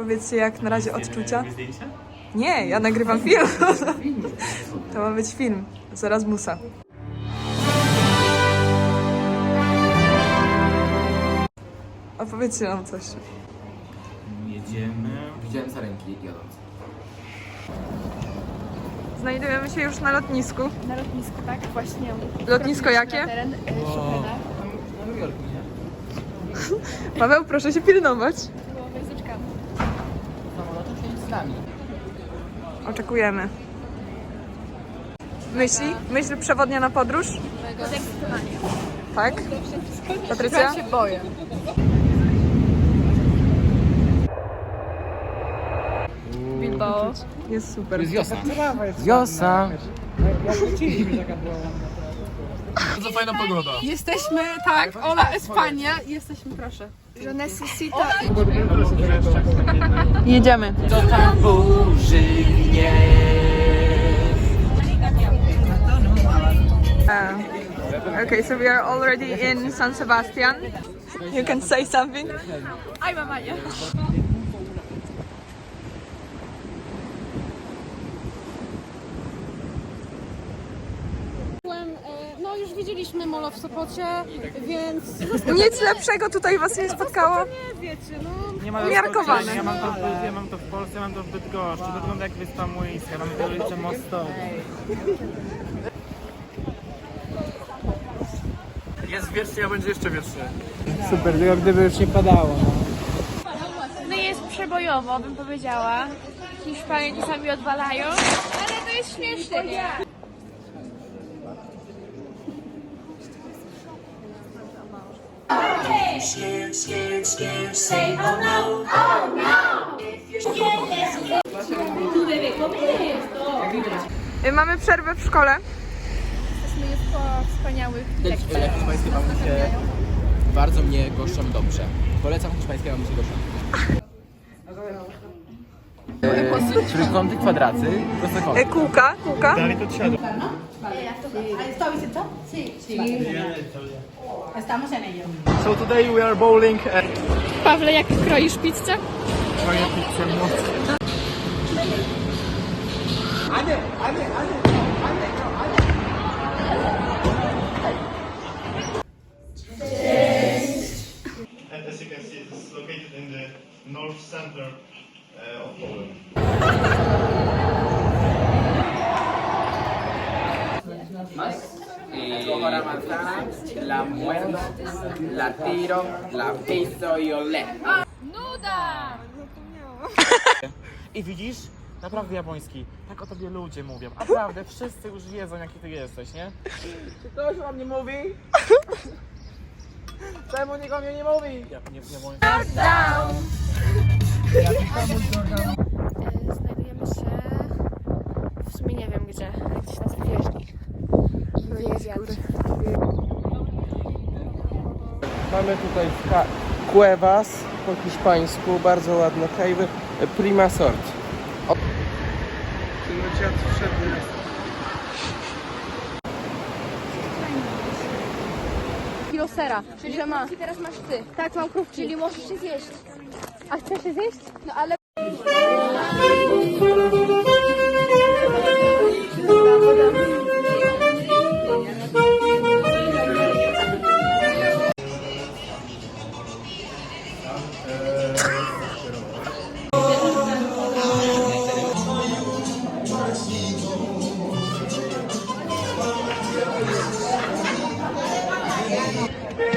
Powiedzcie, jak na razie odczucia. Nie, ja nagrywam film. To ma być film z Erasmusa. Opowiedzcie nam coś. Jedziemy. Widziałem sarenki jadąc. Znajdujemy się już na lotnisku. Na lotnisku, tak? Właśnie. Lotnisko jakie? Na teren y, Chopina. Paweł, proszę się pilnować. Z nami. Oczekujemy. Myśli? Myśl przewodnia na podróż? Podekscytowanie. Tak? Patrycja? się boję. Bilbao. Jest super. Jest Josa. Josa. Bardzo fajna pogoda. Jesteśmy, tak, Ola Espania, jesteśmy, proszę. Je necesita. Jedziemy. To tam burzy mnie. Uh, okay, so we are already in San Sebastian. You can say something. Aj, mama, No już widzieliśmy Molo w Sopocie, więc Nic lepszego tutaj was nie spotkało. nie wiecie, no. Nie ma Umiarkowane. Ja mam, to, w- ja mam to w Polsce, ja mam to w Bydgoszczy. To wygląda jak wyspa Młyńska. Mamy te ulice mostowe. Jest wiecznie, a będzie jeszcze wiecznie. Super, tylko gdyby już nie padało. No jest przebojowo, bym powiedziała. Hiszpanie czasami odwalają, ale to jest śmieszne, nie? Y, Mamy przerwę w szkole. Jesteśmy już po wspaniałych Jak hiszpańskie bardzo mnie goszczą dobrze. Polecam hiszpańskie mamusie goszczą. Trójkąty, kwadraty, prostokąty. Y, Kółka, kółka. Estamos en ello. So today we are bowling at Pawle, jak kroisz pizzę? Moja pizza mocno. And la muerdo, la tiro, la piso y olé. Nuda! I widzisz? Naprawdę japoński. Tak o tobie ludzie mówią. Naprawdę, wszyscy już wiedzą jaki ty jesteś, nie? Czy ktoś wam nie mówi? Czemu nikt o mnie nie mówi? Ja nie, nie mówię. Znajdujemy się w sumie nie wiem gdzie, ale gdzieś na zwierzchni. Wywiad. Mamy tutaj cuevas po hiszpańsku, bardzo ładne kajwy. Prima sort. O- Kilo sera, czyli że ma. teraz masz ty. Tak, mam krówki. Czyli możesz się zjeść. A chcesz się zjeść? No ale...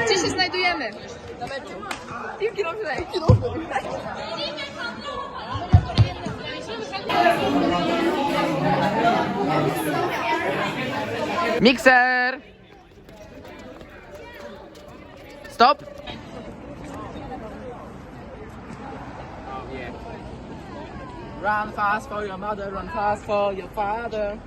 Gdzie się znajdujemy? Na meczu. Piłki nożnej. Mikser! Stop! Run fast for your mother, run fast for your father.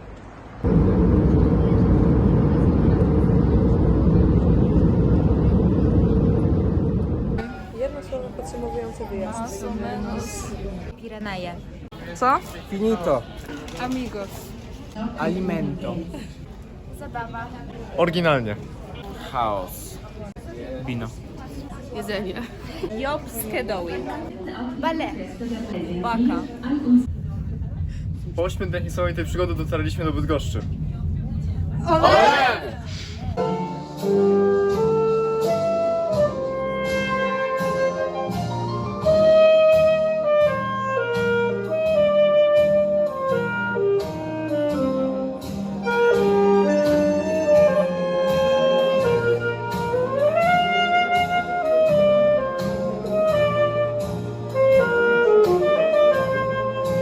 Pireneje. Co? Finito. Amigos. Alimento. Oryginalnie. Chaos. Wino. Jedzenie. Jobskie doły. Bale. Baka. Po ośmiu dniach niesamowitej przygody dotarliśmy do Bydgoszczy. Ole!